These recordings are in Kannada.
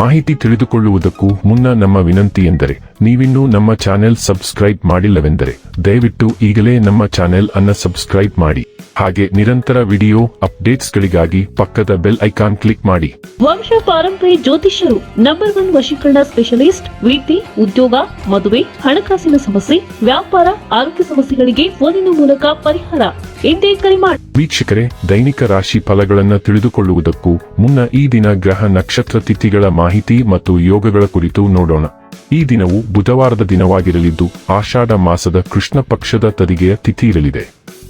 ಮಾಹಿತಿ ತಿಳಿದುಕೊಳ್ಳುವುದಕ್ಕೂ ಮುನ್ನ ನಮ್ಮ ವಿನಂತಿ ಎಂದರೆ ನೀವಿನ್ನೂ ನಮ್ಮ ಚಾನೆಲ್ ಸಬ್ಸ್ಕ್ರೈಬ್ ಮಾಡಿಲ್ಲವೆಂದರೆ ದಯವಿಟ್ಟು ಈಗಲೇ ನಮ್ಮ ಚಾನೆಲ್ ಅನ್ನ ಸಬ್ಸ್ಕ್ರೈಬ್ ಮಾಡಿ. ಹಾಗೆ ನಿರಂತರ ವಿಡಿಯೋ ಅಪ್ಡೇಟ್ಸ್ಗಳಿಗಾಗಿ ಪಕ್ಕದ ಬೆಲ್ ಐಕಾನ್ ಕ್ಲಿಕ್ ಮಾಡಿ. ವಂಶ ಪಾರಂಪರಿ ಜ್ಯೋತಿಷ್ಯರು ನಂಬರ್ ಒನ್ ವಶೀಕರಣ ಸ್ಪೆಷಲಿಸ್ಟ್ ವೃತ್ತಿ ಉದ್ಯೋಗ ಮದುವೆ ಹಣಕಾಸಿನ ಸಮಸ್ಯೆ ವ್ಯಾಪಾರ ಆರೋಗ್ಯ ಸಮಸ್ಯೆಗಳಿಗೆ ಫೋನಿನ ಮೂಲಕ ಪರಿಹಾರ. ಎಂದೇ ಕರೆ ಮಾಡಿ ವೀಕ್ಷಕರೇ ದೈನಿಕ ರಾಶಿ ಫಲಗಳನ್ನು ತಿಳಿದುಕೊಳ್ಳುವುದಕ್ಕೂ ಮುನ್ನ ಈ ದಿನ ಗ್ರಹ ನಕ್ಷತ್ರ ತಿಥಿಗಳ ಮಾಹಿತಿ ಮತ್ತು ಯೋಗಗಳ ಕುರಿತು ನೋಡೋಣ. ಈ ದಿನವು ಬುಧವಾರದ ದಿನವಾಗಿರಲಿದ್ದು ಆಷಾಢ ಮಾಸದ ಕೃಷ್ಣ ಪಕ್ಷದ ತದಿಗೆಯ ತಿಥಿ ಇರಲಿದೆ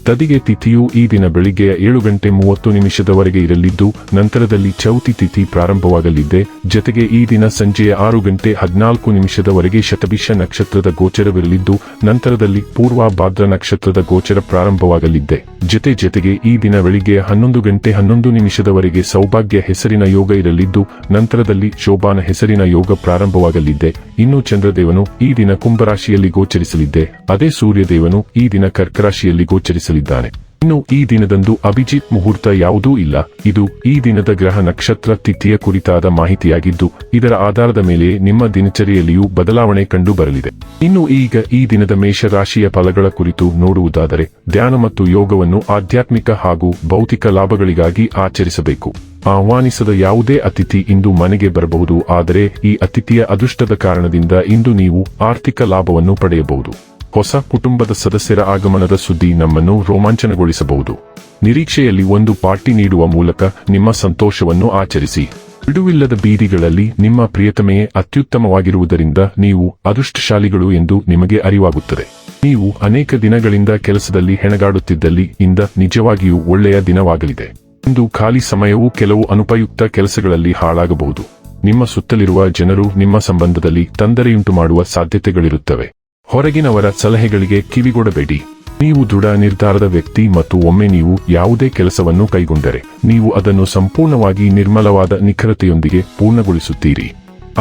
ತದಿಗೆ ತಿಥಿಯು ಈ ದಿನ ಬೆಳಿಗ್ಗೆಯ ಏಳು ಗಂಟೆ ಮೂವತ್ತು ನಿಮಿಷದವರೆಗೆ ಇರಲಿದ್ದು, ನಂತರದಲ್ಲಿ ಚೌತಿ ತಿಥಿ ಪ್ರಾರಂಭವಾಗಲಿದೆ. ಜತೆಗೆ ಈ ದಿನ ಸಂಜೆಯ ಆರು ಗಂಟೆ ಹದಿನಾಲ್ಕು ನಿಮಿಷದವರೆಗೆ ಶತಭಿಷ ನಕ್ಷತ್ರದ ಗೋಚರವಿರಲಿದ್ದು, ನಂತರದಲ್ಲಿ ಪೂರ್ವ ಭಾದ್ರ ನಕ್ಷತ್ರದ ಗೋಚರ ಪ್ರಾರಂಭವಾಗಲಿದೆ. ಜತೆ ಜತೆಗೆ ಈ ದಿನ ಬೆಳಿಗ್ಗೆ ಹನ್ನೊಂದು ಗಂಟೆ ಹನ್ನೊಂದು ನಿಮಿಷದವರೆಗೆ ಸೌಭಾಗ್ಯ ಹೆಸರಿನ ಯೋಗ ಇರಲಿದ್ದು, ನಂತರದಲ್ಲಿ ಶೋಭಾನ ಹೆಸರಿನ ಯೋಗ ಪ್ರಾರಂಭವಾಗಲಿದೆ. ಇನ್ನು ಚಂದ್ರದೇವನು ಈ ದಿನ ಕುಂಭರಾಶಿಯಲ್ಲಿ ಗೋಚರಿಸಲಿದ್ದೆ ಅದೇ ಸೂರ್ಯದೇವನು ಈ ದಿನ ಕರ್ಕರಾಶಿಯಲ್ಲಿ ಗೋಚರಿಸಲಿದ್ದಾನೆ ಇನ್ನು ಈ ದಿನದಂದು ಅಭಿಜಿತ್ ಮುಹೂರ್ತ ಯಾವುದೂ ಇಲ್ಲ. ಇದು ಈ ದಿನದ ಗ್ರಹ ನಕ್ಷತ್ರ ತಿಥಿಯ ಕುರಿತಾದ ಮಾಹಿತಿಯಾಗಿದ್ದು, ಇದರ ಆಧಾರದ ಮೇಲೆ ನಿಮ್ಮ ದಿನಚರಿಯಲ್ಲಿಯೂ ಬದಲಾವಣೆ ಕಂಡು ಬರಲಿದೆ ಇನ್ನು ಈಗ ಈ ದಿನದ ಮೇಷರಾಶಿಯ ಫಲಗಳ ಕುರಿತು ನೋಡುವುದಾದರೆ, ಧ್ಯಾನ ಮತ್ತು ಯೋಗವನ್ನು ಆಧ್ಯಾತ್ಮಿಕ ಹಾಗೂ ಭೌತಿಕ ಲಾಭಗಳಿಗಾಗಿ ಆಚರಿಸಬೇಕು. ಆಹ್ವಾನಿಸದ ಯಾವುದೇ ಅತಿಥಿ ಇಂದು ಮನೆಗೆ ಬರಬಹುದು, ಆದರೆ ಈ ಅತಿಥಿಯ ಅದೃಷ್ಟದ ಕಾರಣದಿಂದ ಇಂದು ನೀವು ಆರ್ಥಿಕ ಲಾಭವನ್ನು ಪಡೆಯಬಹುದು. ಹೊಸ ಕುಟುಂಬದ ಸದಸ್ಯರ ಆಗಮನದ ಸುದ್ದಿ ನಮ್ಮನ್ನು ರೋಮಾಂಚನಗೊಳಿಸಬಹುದು. ನಿರೀಕ್ಷೆಯಲ್ಲಿ ಒಂದು ಪಾರ್ಟಿ ನೀಡುವ ಮೂಲಕ ನಿಮ್ಮ ಸಂತೋಷವನ್ನು ಆಚರಿಸಿ. ಬಿಡುವಿಲ್ಲದ ಬೀದಿಗಳಲ್ಲಿ ನಿಮ್ಮ ಪ್ರಿಯತಮೆಯೇ ಅತ್ಯುತ್ತಮವಾಗಿರುವುದರಿಂದ ನೀವು ಅದೃಷ್ಟಶಾಲಿಗಳು ಎಂದು ನಿಮಗೆ ಅರಿವಾಗುತ್ತದೆ. ನೀವು ಅನೇಕ ದಿನಗಳಿಂದ ಕೆಲಸದಲ್ಲಿ ಹೆಣಗಾಡುತ್ತಿದ್ದಲ್ಲಿ ಇಂದ ನಿಜವಾಗಿಯೂ ಒಳ್ಳೆಯ ದಿನವಾಗಲಿದೆ. ಇಂದು ಖಾಲಿ ಸಮಯವು ಕೆಲವು ಅನುಪಯುಕ್ತ ಕೆಲಸಗಳಲ್ಲಿ ಹಾಳಾಗಬಹುದು. ನಿಮ್ಮ ಸುತ್ತಲಿರುವ ಜನರು ನಿಮ್ಮ ಸಂಬಂಧದಲ್ಲಿ ತೊಂದರೆಯುಂಟು ಮಾಡುವ ಸಾಧ್ಯತೆಗಳಿರುತ್ತವೆ. ಹೊರಗಿನವರ ಸಲಹೆಗಳಿಗೆ ಕಿವಿಗೊಡಬೇಡಿ. ನೀವು ದೃಢ ನಿರ್ಧಾರದ ವ್ಯಕ್ತಿ ಮತ್ತು ಒಮ್ಮೆ ನೀವು ಯಾವುದೇ ಕೆಲಸವನ್ನು ಕೈಗೊಂಡರೆ, ನೀವು ಅದನ್ನು ಸಂಪೂರ್ಣವಾಗಿ ನಿರ್ಮಲವಾದ ನಿಖರತೆಯೊಂದಿಗೆ ಪೂರ್ಣಗೊಳಿಸುತ್ತೀರಿ.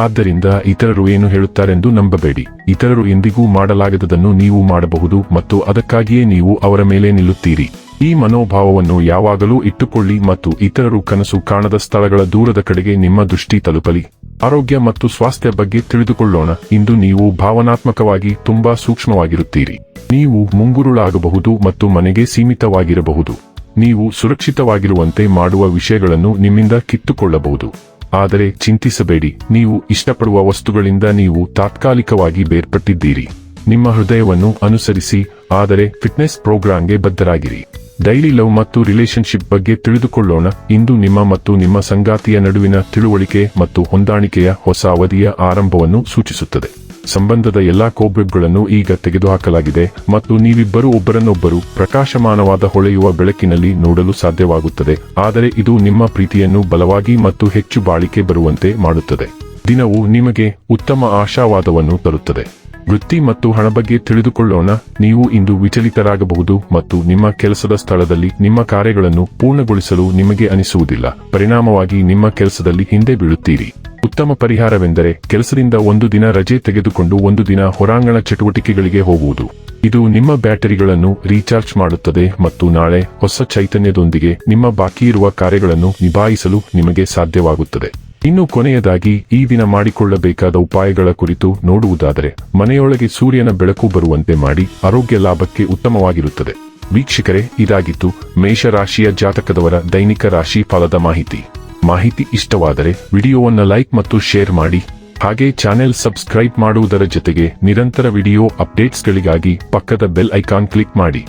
ಆದ್ದರಿಂದ ಇತರರು ಏನು ಹೇಳುತ್ತಾರೆಂದು ನಂಬಬೇಡಿ. ಇತರರು ಎಂದಿಗೂ ಮಾಡಲಾಗದದನ್ನು ನೀವು ಮಾಡಬಹುದು ಮತ್ತು ಅದಕ್ಕಾಗಿಯೇ ನೀವು ಅವರ ಮೇಲೆ ನಿಲ್ಲುತ್ತೀರಿ. ಈ ಮನೋಭಾವವನ್ನು ಯಾವಾಗಲೂ ಇಟ್ಟುಕೊಳ್ಳಿ ಮತ್ತು ಇತರರು ಕನಸು ಕಾಣದ ಸ್ಥಳಗಳ ದೂರದ ಕಡೆಗೆ ನಿಮ್ಮ ದೃಷ್ಟಿ ತಲುಪಲಿ. ಆರೋಗ್ಯ ಮತ್ತು ಸ್ವಾಸ್ಥ್ಯ ಬಗ್ಗೆ ತಿಳಿದುಕೊಳ್ಳೋಣ. ಇಂದು ನೀವು ಭಾವನಾತ್ಮಕವಾಗಿ ತುಂಬಾ ಸೂಕ್ಷ್ಮವಾಗಿರುತ್ತೀರಿ. ನೀವು ಮುಂಗುರುಳಾಗಬಹುದು ಮತ್ತು ಮನೆಗೆ ಸೀಮಿತವಾಗಿರಬಹುದು. ನೀವು ಸುರಕ್ಷಿತವಾಗಿರುವಂತೆ ಮಾಡುವ ವಿಷಯಗಳನ್ನು ನಿಮ್ಮಿಂದ ಕಿತ್ತುಕೊಳ್ಳಬಹುದು. ಆದರೆ ಚಿಂತಿಸಬೇಡಿ, ನೀವು ಇಷ್ಟಪಡುವ ವಸ್ತುಗಳಿಂದ ನೀವು ತಾತ್ಕಾಲಿಕವಾಗಿ ಬೇರ್ಪಟ್ಟಿದ್ದೀರಿ. ನಿಮ್ಮ ಹೃದಯವನ್ನು ಅನುಸರಿಸಿ, ಆದರೆ ಫಿಟ್ನೆಸ್ ಪ್ರೋಗ್ರಾಂಗೆ ಬದ್ಧರಾಗಿರಿ. ಡೈಲಿ ಲವ್ ಮತ್ತು ರಿಲೇಶನ್ಶಿಪ್ ಬಗ್ಗೆ ತಿಳಿದುಕೊಳ್ಳೋಣ. ಇಂದು ನಿಮ್ಮ ಮತ್ತು ನಿಮ್ಮ ಸಂಗಾತಿಯ ನಡುವಿನ ತಿಳುವಳಿಕೆ ಮತ್ತು ಹೊಂದಾಣಿಕೆಯ ಹೊಸ ಅವಧಿಯ ಆರಂಭವನ್ನು ಸೂಚಿಸುತ್ತದೆ. ಸಂಬಂಧದ ಎಲ್ಲಾ ಕೋಬ್ವೆಬ್ಗಳನ್ನು ಈಗ ತೆಗೆದುಹಾಕಲಾಗಿದೆ ಮತ್ತು ನೀವಿಬ್ಬರು ಒಬ್ಬರನ್ನೊಬ್ಬರು ಪ್ರಕಾಶಮಾನವಾದ ಹೊಳೆಯುವ ಬೆಳಕಿನಲ್ಲಿ ನೋಡಲು ಸಾಧ್ಯವಾಗುತ್ತದೆ. ಆದರೆ ಇದು ನಿಮ್ಮ ಪ್ರೀತಿಯನ್ನು ಬಲವಾಗಿ ಮತ್ತು ಹೆಚ್ಚು ಬಾಳಿಕೆ ಬರುವಂತೆ ಮಾಡುತ್ತದೆ. ದಿನವು ನಿಮಗೆ ಉತ್ತಮ ಆಶಾವಾದವನ್ನು ತರುತ್ತದೆ. ವೃತ್ತಿ ಮತ್ತು ಹಣ ಬಗ್ಗೆ ತಿಳಿದುಕೊಳ್ಳೋಣ. ನೀವು ಇಂದು ವಿಚಲಿತರಾಗಬಹುದು ಮತ್ತು ನಿಮ್ಮ ಕೆಲಸದ ಸ್ಥಳದಲ್ಲಿ ನಿಮ್ಮ ಕಾರ್ಯಗಳನ್ನು ಪೂರ್ಣಗೊಳಿಸಲು ನಿಮಗೆ ಅನಿಸುವುದಿಲ್ಲ. ಪರಿಣಾಮವಾಗಿ ನಿಮ್ಮ ಕೆಲಸದಲ್ಲಿ ಹಿಂದೆ ಬೀಳುತ್ತೀರಿ. ಉತ್ತಮ ಪರಿಹಾರವೆಂದರೆ ಕೆಲಸದಿಂದ ಒಂದು ದಿನ ರಜೆ ತೆಗೆದುಕೊಂಡು ಒಂದು ದಿನ ಹೊರಾಂಗಣ ಚಟುವಟಿಕೆಗಳಿಗೆ ಹೋಗುವುದು. ಇದು ನಿಮ್ಮ ಬ್ಯಾಟರಿಗಳನ್ನು ರೀಚಾರ್ಜ್ ಮಾಡುತ್ತದೆ ಮತ್ತು ನಾಳೆ ಹೊಸ ಚೈತನ್ಯದೊಂದಿಗೆ ನಿಮ್ಮ ಬಾಕಿ ಇರುವ ಕಾರ್ಯಗಳನ್ನು ನಿಭಾಯಿಸಲು ನಿಮಗೆ ಸಾಧ್ಯವಾಗುತ್ತದೆ. ಇನ್ನು ಕೊನೆಯದಾಗಿ ಈ ದಿನ ಮಾಡಿಕೊಳ್ಳಬೇಕಾದ ಉಪಾಯಗಳ ಕುರಿತು ನೋಡುವುದಾದರೆ, ಮನೆಯೊಳಗೆ ಸೂರ್ಯನ ಬೆಳಕು ಬರುವಂತೆ ಮಾಡಿ ಆರೋಗ್ಯ ಲಾಭಕ್ಕೆ ಉತ್ತಮವಾಗಿರುತ್ತದೆ. ವೀಕ್ಷಕರೇ, ಇದಾಗಿತ್ತು ಮೇಷರಾಶಿಯ ಜಾತಕದವರ ದೈನಿಕ ರಾಶಿ ಫಲದ ಮಾಹಿತಿ. ಮಾಹಿತಿ ಇಷ್ಟವಾದರೆ, ವಿಡಿಯೋವನ್ನು ಲೈಕ್ ಮತ್ತು ಶೇರ್ ಮಾಡಿ. ಹಾಗೆ ಚಾನೆಲ್ ಸಬ್ಸ್ಕ್ರೈಬ್ ಮಾಡುವುದರ ಜೊತೆಗೆ ನಿರಂತರ ವಿಡಿಯೋ ಅಪ್ಡೇಟ್ಸ್ಗಳಿಗಾಗಿ ಪಕ್ಕದ ಬೆಲ್ ಐಕಾನ್ ಕ್ಲಿಕ್ ಮಾಡಿ.